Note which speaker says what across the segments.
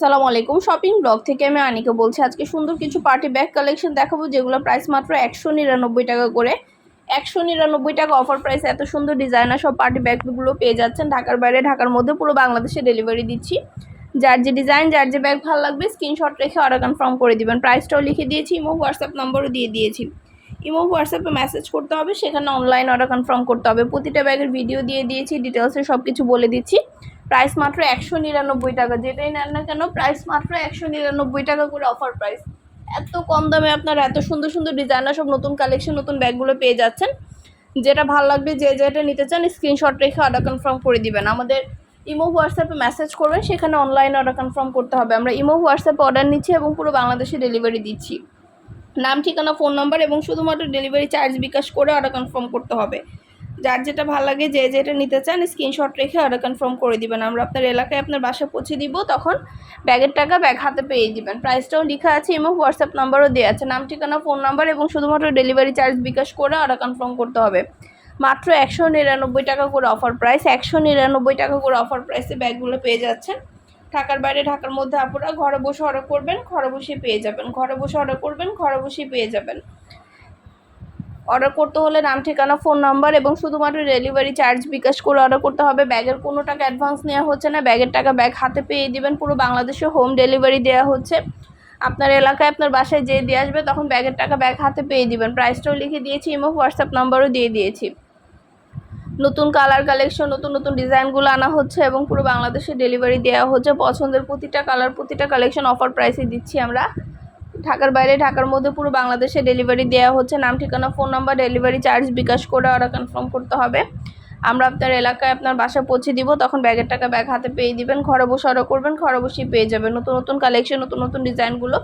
Speaker 1: সালাম আলাইকুম। Shopping blog থেকে আমি আনিকা বলছি, আজকে সুন্দর কিছু পার্টি ব্যাগ কালেকশন দেখাবো, যেগুলো প্রাইস মাত্র একশো নিরানব্বই টাকা করে। একশো নিরানব্বই টাকা অফার প্রাইস এত সুন্দর ডিজাইনার সব পার্টি ব্যাগগুলো পেয়ে যাচ্ছেন। ঢাকার বাইরে, ঢাকার মধ্যে পুরো বাংলাদেশে ডেলিভারি দিচ্ছি। যার যে ডিজাইন যার যে ব্যাগ ভালো লাগবে স্ক্রিনশট রেখে অর্ডার কনফার্ম করে দিবেন। প্রাইসটাও লিখে দিয়েছি, ইমো হোয়াটসঅ্যাপ নম্বরও দিয়ে দিয়েছি। ইমো হোয়াটসঅ্যাপে মেসেজ করতে হবে, সেখানে অনলাইন অর্ডার কনফার্ম করতে হবে। প্রতিটা ব্যাগের ভিডিও দিয়ে দিয়েছি ডিটেলসে সব কিছু বলে দিচ্ছি। প্রাইস মাত্র একশো নিরানব্বই টাকা। যেটাই নেন না কেন প্রাইস মাত্র একশো নিরানব্বই টাকা করে অফার প্রাইস এত কম দামে আপনারা এত সুন্দর সুন্দর ডিজাইনার সব নতুন কালেকশন নতুন ব্যাগগুলো পেয়ে যাচ্ছেন। যেটা ভালো লাগবে, যে যেটা নিতে চান স্ক্রিনশট রেখে অর্ডার কনফার্ম করে দিবেন। আমাদের ইমো হোয়াটসঅ্যাপে মেসেজ করবেন, সেখানে অনলাইন অর্ডার কনফার্ম করতে হবে। আমরা ইমো হোয়াটসঅ্যাপে অর্ডার নিচ্ছি এবং পুরো বাংলাদেশে ডেলিভারি দিচ্ছি। নাম, ঠিকানা ফোন নাম্বার এবং শুধুমাত্র ডেলিভারি চার্জ বিকাশ করে অর্ডার কনফার্ম করতে হবে। যার যেটা ভালো লাগে, যে যেটা নিতে চান স্ক্রিনশট রেখে অর্ডার কনফার্ম করে দিবেন। আমরা আপনার এলাকায় আপনার বাসা পৌঁছে দিব, তখন ব্যাগের টাকা ব্যাগ হাতে পেয়ে দিবেন। প্রাইসটাও লেখা আছে এবং হোয়াটসঅ্যাপ নাম্বারও দেওয়া আছে। নাম, ঠিকানা ফোন নাম্বার এবং শুধুমাত্র ডেলিভারি চার্জ বিকাশ করে অর্ডার কনফার্ম করতে হবে। মাত্র একশো নিরানব্বই টাকা করে অফার প্রাইস একশো নিরানব্বই টাকা করে অফার প্রাইসে ব্যাগগুলো পেয়ে যাচ্ছেন। ঢাকার বাইরে, ঢাকার মধ্যে আপনারা ঘরে বসে অর্ডার করবেন, ঘরে বসে পেয়ে যাবেন। ঘরে বসে অর্ডার করবেন, ঘরে বসেই পেয়ে যাবেন। অর্ডার করতে হলে নাম, ঠিকানা ফোন নাম্বার এবং শুধুমাত্র ডেলিভারি চার্জ বিকাশ করে অর্ডার করতে হবে। ব্যাগের কোনো টাকা অ্যাডভান্স নেওয়া হচ্ছে না। ব্যাগের টাকা ব্যাগ হাতে পেয়ে দিবেন। পুরো বাংলাদেশে হোম ডেলিভারি দেওয়া হচ্ছে। আপনার এলাকায় আপনার বাসায় যেয়ে দিয়ে আসবে, তখন ব্যাগের টাকা ব্যাগ হাতে পেয়ে দিবেন। প্রাইসটাও লিখে দিয়েছি এবং হোয়াটসঅ্যাপ নাম্বারও দিয়ে দিয়েছি। নতুন কালার কালেকশন নতুন নতুন ডিজাইনগুলো আনা হচ্ছে এবং পুরো বাংলাদেশে ডেলিভারি দেওয়া হচ্ছে। পছন্দের প্রতিটা কালার প্রতিটা কালেকশন অফার প্রাইসে দিচ্ছি আমরা। ঢাকার বাইরে, ঢাকার মধ্যে পুরো বাংলাদেশে ডেলিভারি দেওয়া হচ্ছে। নাম, ঠিকানা phone number delivery charge bKash করে অর্ডার কনফার্ম করতে হবে। আমরা আপনার এলাকায় আপনার বাসা পৌঁছে দিব, তখন ব্যাগের টাকা ব্যাগ হাতে পেয়ে দিবেন, ঘরে বসে অর্ডার করবেন, ঘরে বসেই পেয়ে যাবেন। নতুন নতুন কালেকশন নতুন নতুন ডিজাইনগুলো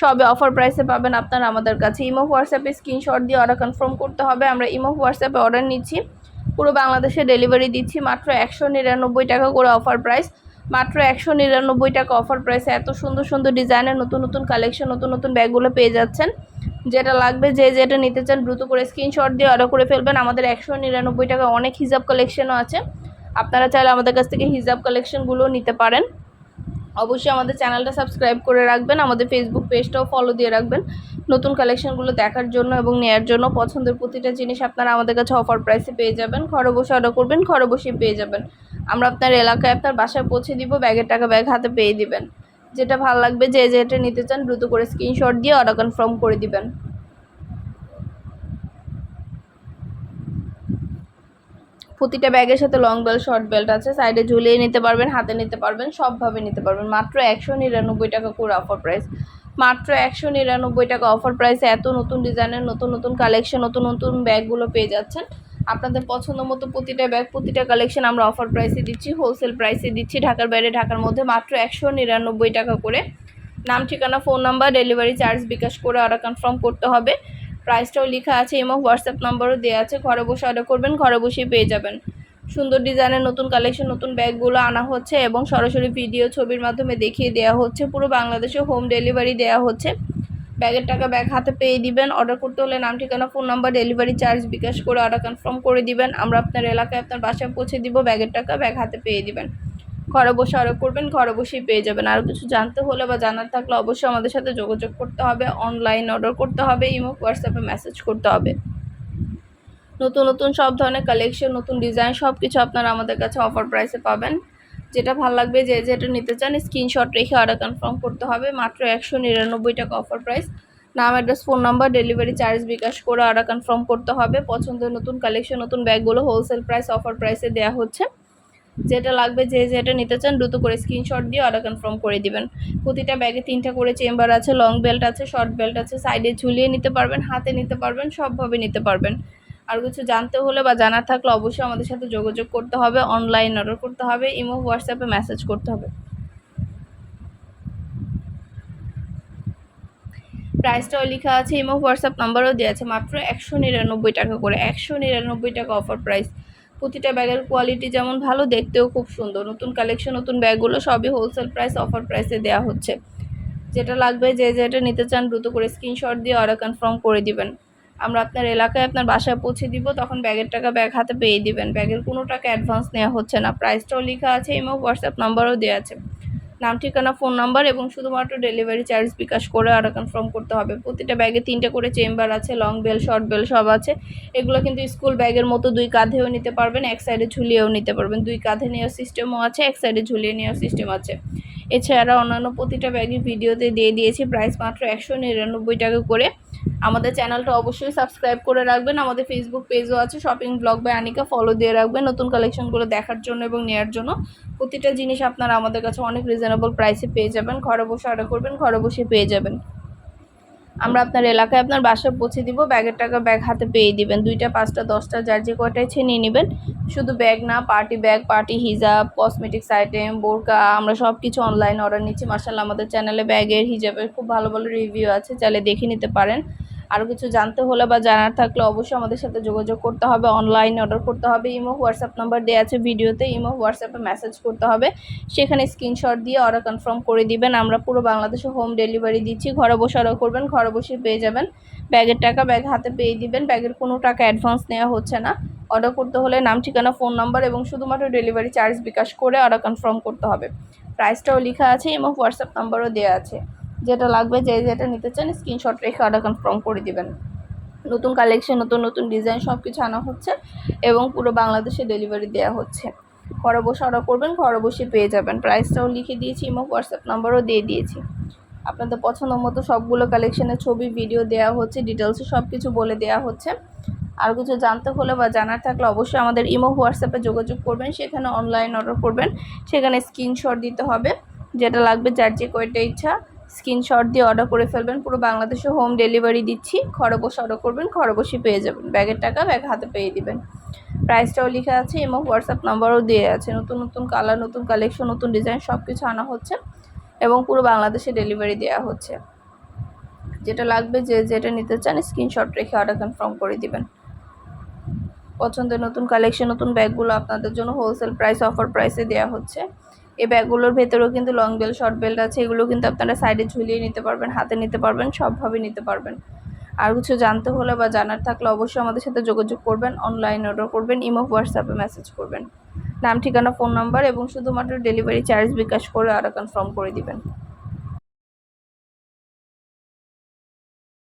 Speaker 1: সবে অফার প্রাইসে পাবেন আপনারা আমাদের কাছে। ইমো হোয়াটসঅ্যাপে স্ক্রিনশট দিয়ে অর্ডার কনফার্ম করতে হবে। আমরা ইমো হোয়াটসঅ্যাপে অর্ডার নিচ্ছি। পুরো বাংলাদেশে ডেলিভারি দিচ্ছি মাত্র একশো নিরানব্বই টাকা করে অফার প্রাইস মাত্র একশো নিরানব্বই টাকা অফার প্রাইসে এত সুন্দর সুন্দর ডিজাইনের নতুন নতুন কালেকশন নতুন নতুন ব্যাগগুলো পেয়ে যাচ্ছেন। যেটা লাগবে, যে যেটা নিতে চান দ্রুত করে স্ক্রিনশট দিয়ে অর্ডার করে ফেলবেন। আমাদের একশো নিরানব্বই টাকা অনেক হিজাব কালেকশনও আছে। আপনারা চাইলে আমাদের কাছ থেকে হিজাব কালেকশনগুলোও নিতে পারেন। অবশ্যই আমাদের চ্যানেলটা সাবস্ক্রাইব করে রাখবেন। আমাদের ফেসবুক পেজটাও ফলো দিয়ে রাখবেন। নতুন কালেকশনগুলো দেখার জন্য এবং নেয়ার জন্য পছন্দের প্রতিটা জিনিস আপনারা আমাদের কাছে অফার প্রাইসে পেয়ে যাবেন। ঘরে বসে অর্ডার করবেন, ঘরে বসে পেয়ে যাবেন। আমরা আপনার এলাকায় আপনার বাসায় পৌঁছে দিব ব্যাগের টাকা ব্যাগ হাতে পেয়ে দিবেন। যেটা ভালো লাগবে, যে যেটা নিতে চান দ্রুত করে স্ক্রিনশট দিয়ে অর্ডার কনফার্ম করে দিবেন। প্রতিটা ব্যাগের সাথে লং বেল্ট শর্ট বেল্ট আছে। সাইডে ঝুলিয়ে নিতে পারবেন, হাতে নিতে পারবেন, সবভাবে নিতে পারবেন। মাত্র একশো নিরানব্বই টাকা করে অফার প্রাইস মাত্র একশো নিরানব্বই টাকা অফার প্রাইসে এত নতুন ডিজাইনের নতুন নতুন কালেকশন নতুন নতুন ব্যাগগুলো পেয়ে যাচ্ছেন। আপনাদের পছন্দ মতো প্রতিটা ব্যাগ, প্রতিটা কালেকশন আমরা অফার প্রাইসে দিচ্ছি হোলসেল প্রাইসে দিচ্ছি, ঢাকার বাইরে, ঢাকার মধ্যে মাত্র একশো নিরানব্বই টাকা করে। নাম, ঠিকানা phone number delivery charge bKash করে অর্ডার কনফার্ম করতে হবে। প্রাইসটাও লেখা আছে এবং হোয়াটসঅ্যাপ নাম্বারও দেওয়া আছে। ঘরে বসে অর্ডার করবেন, ঘরে বসেই পেয়ে যাবেন। সুন্দর ডিজাইনের নতুন কালেকশন নতুন ব্যাগগুলো আনা হচ্ছে এবং সরাসরি ভিডিও ছবির মাধ্যমে দেখিয়ে দেওয়া হচ্ছে। পুরো বাংলাদেশে হোম ডেলিভারি দেওয়া হচ্ছে। ব্যাগের টাকা ব্যাগ হাতে পেয়ে দিবেন। অর্ডার করতে হলে নাম, ঠিকানা phone number delivery charge bKash করে অর্ডার কনফার্ম করে দিবেন। আমরা আপনার এলাকায় আপনার বাসায় পৌঁছে দিব। ব্যাগের টাকা ব্যাগ হাতে পেয়ে দিবেন। ঘরে বসে অর্ডার করবেন, ঘরে বসেই পেয়ে যাবেন। আর কিছু জানতে হলে বা জানার থাকলে অবশ্যই আমাদের সাথে যোগাযোগ করতে হবে। অনলাইন অর্ডার করতে হবে ইমো হোয়াটসঅ্যাপে মেসেজ করতে হবে। নতুন নতুন সব ধরনের কালেকশন নতুন ডিজাইন সব কিছু আপনারা আমাদের কাছে অফার প্রাইসে পাবেন। যেটা ভালো লাগবে, যে যেটা নিতে চান স্ক্রিনশট রেখে অর্ডার কনফার্ম করতে হবে। মাত্র একশো নিরানব্বই টাকা অফার প্রাইস নাম address phone number delivery charge bKash করে অর্ডার কনফার্ম করতে হবে। পছন্দের নতুন কালেকশন নতুন ব্যাগগুলো হোলসেল প্রাইস অফার প্রাইসে দেওয়া হচ্ছে। যেটা লাগবে, যে যেটা নিতে চান, দ্রুত করে স্ক্রিনশট দিয়ে অর্ডার কনফার্ম করে দিবেন। প্রতিটা ব্যাগে তিনটা করে চেম্বার আছে লং বেল্ট আছে শর্ট বেল্ট আছে সাইডে ঝুলিয়ে নিতে পারবেন, হাতে নিতে পারবেন, সবভাবে নিতে পারবেন। আর কিছু জানতে হলে বা জানার থাকলে অবশ্যই আমাদের সাথে যোগাযোগ করতে হবে অনলাইন অর্ডার করতে হবে, ইমো হোয়াটসঅ্যাপে মেসেজ করতে হবে। প্রাইসটাও লেখা আছে, ইমো হোয়াটসঅ্যাপ নাম্বারও দেওয়া আছে, মাত্র একশো নিরানব্বই টাকা করে, একশো নিরানব্বই টাকা অফার প্রাইস প্রতিটা ব্যাগের কোয়ালিটি যেমন ভালো, দেখতেও খুব সুন্দর। নতুন কালেকশন নতুন ব্যাগগুলো সবই হোলসেল প্রাইস অফার প্রাইসে দেওয়া হচ্ছে। যেটা লাগবে, যে যেটা নিতে চান, দ্রুত করে স্ক্রিনশট দিয়ে অর্ডার কনফার্ম করে দিবেন। আমরা আপনার এলাকায় আপনার বাসায় পৌঁছে দিব, তখন ব্যাগের টাকা ব্যাগ হাতে পেয়ে দিবেন। ব্যাগের কোনো টাকা অ্যাডভান্স নেওয়া হচ্ছে না। প্রাইসটাও লেখা আছে এবং হোয়াটসঅ্যাপ নাম্বারও দেওয়া আছে। নাম, ঠিকানা ফোন নাম্বার এবং শুধুমাত্র ডেলিভারি চার্জ বিকাশ করে আর কনফার্ম করতে হবে। প্রতিটা ব্যাগে তিনটে করে চেম্বার আছে লং বেল শর্ট বেল সব আছে। এগুলো কিন্তু স্কুল ব্যাগের মতো দুই কাঁধেও নিতে পারবেন, এক সাইডে ঝুলিয়েও নিতে পারবেন। দুই কাঁধে নেওয়ার সিস্টেমও আছে, এক সাইডে ঝুলিয়ে নেওয়ার সিস্টেম আছে। এছাড়া অন্যান্য প্রতিটা ব্যাগের ভিডিওতে দিয়ে দিয়েছি প্রাইস মাত্র একশো নিরানব্বই টাকা করে। আমাদের চ্যানেলটা অবশ্যই সাবস্ক্রাইব করে রাখবেন। আমাদের ফেসবুক পেজও আছে shopping blog by Anika follow দিয়ে রাখবেন নতুন কালেকশনগুলো দেখার জন্য এবং নেওয়ার জন্য। প্রতিটা জিনিস আপনারা আমাদের কাছে অনেক রিজনেবল প্রাইসে পেয়ে যাবেন। ঘরে বসে অর্ডার করবেন, ঘরে বসে পেয়ে যাবেন। আমরা আপনার এলাকায় আপনার বাসায় পৌঁছে দিব, ব্যাগের টাকা ব্যাগ হাতে পেয়ে দিবেন। দুইটা, পাঁচটা, দশটা, যার যে কয়টাই ইচ্ছে নিয়ে নেবেন, শুধু ব্যাগ না পার্টি ব্যাগ পার্টি হিজাব কসমেটিক্স আইটেম বোরকা, আমরা সব কিছু অনলাইন অর্ডার নিচ্ছি। মার্শাল্লাহ আমাদের চ্যানেলে ব্যাগের হিজাবের খুব ভালো ভালো রিভিউ আছে, চাইলে দেখে নিতে পারেন। আরও কিছু জানতে হলে বা জানার থাকলে অবশ্যই আমাদের সাথে যোগাযোগ করতে হবে অনলাইন অর্ডার করতে হবে, ইমো হোয়াটসঅ্যাপ নাম্বার দেওয়া আছে ভিডিওতে, ইমো হোয়াটসঅ্যাপে মেসেজ করতে হবে, সেখানে স্ক্রিনশট দিয়ে অর্ডার কনফার্ম করে দিবেন, আমরা পুরো বাংলাদেশে হোম ডেলিভারি দিচ্ছি, ঘরে বসে অর্ডার করবেন, ঘরে বসে পেয়ে যাবেন, ব্যাগের টাকা ব্যাগ হাতে পেয়ে দিবেন, ব্যাগের কোনো টাকা অ্যাডভান্স নেওয়া হচ্ছে না অর্ডার করতে হলে নাম, ঠিকানা ফোন নাম্বার এবং শুধুমাত্র ডেলিভারি চার্জ বিকাশ করে অর্ডার কনফার্ম করতে হবে প্রাইসটাও লেখা আছে এবং হোয়াটসঅ্যাপ নাম্বারও দেওয়া আছে। যেটা লাগবে, যে যেটা নিতে চান স্ক্রিনশট রেখে অর্ডার কনফার্ম করে দিবেন। নতুন কালেকশন নতুন নতুন ডিজাইন সব কিছু আনা হচ্ছে এবং পুরো বাংলাদেশে ডেলিভারি দেওয়া হচ্ছে। ঘরে বসে অর্ডার করবেন, ঘরে বসে পেয়ে যাবেন। প্রাইসটাও লিখে দিয়েছি এবং হোয়াটসঅ্যাপ নাম্বারও দিয়ে দিয়েছি। আপনাদের পছন্দ মতো সবগুলো কালেকশনের ছবি ভিডিও দেওয়া হচ্ছে ডিটেলসে সব কিছু বলে দেওয়া হচ্ছে। আর কিছু জানতে হলে বা জানার থাকলে অবশ্যই আমাদের ইমো হোয়াটসঅ্যাপে যোগাযোগ করবেন, সেখানে অনলাইন অর্ডার করবেন। সেখানে স্ক্রিনশট দিতে হবে। যেটা লাগবে, যার যে কয়টা ইচ্ছা স্ক্রিনশট দিয়ে অর্ডার করে ফেলবেন। পুরো বাংলাদেশে হোম ডেলিভারি দিচ্ছি। বসে অর্ডার করবেন বসে পেয়ে যাবেন। ব্যাগের টাকা ব্যাগ হাতে পেয়ে দিবেন। প্রাইসটাও লেখা আছে, এবং হোয়াটসঅ্যাপ নাম্বারও দিয়ে আছে। নতুন নতুন কালার নতুন কালেকশন নতুন ডিজাইন সব কিছু আনা হচ্ছে, এবং পুরো বাংলাদেশে ডেলিভারি দেওয়া হচ্ছে। যেটা লাগবে, যে যেটা নিতে চান, স্ক্রিনশট রেখে অর্ডার কনফার্ম করে দিবেন। পছন্দের নতুন কালেকশন নতুন ব্যাগগুলো আপনাদের জন্য হোলসেল প্রাইস অফার প্রাইসে দেওয়া হচ্ছে। এই ব্যাগগুলোর ভেতরেও কিন্তু লং বেল্ট শর্ট বেল্ট আছে, এগুলো কিন্তু আপনারা সাইডে ঝুলিয়ে নিতে পারবেন, হাতে নিতে পারবেন, সবভাবে নিতে পারবেন। আর কিছু জানতে হলে বা জানার থাকলে অবশ্যই আমাদের সাথে যোগাযোগ করবেন অনলাইন অর্ডার করবেন ইমো হোয়াটসঅ্যাপে মেসেজ করবেন। নাম, ঠিকানা ফোন নাম্বার এবং শুধুমাত্র ডেলিভারি চার্জ বিকাশ করে আর কনফার্ম করে দিবেন।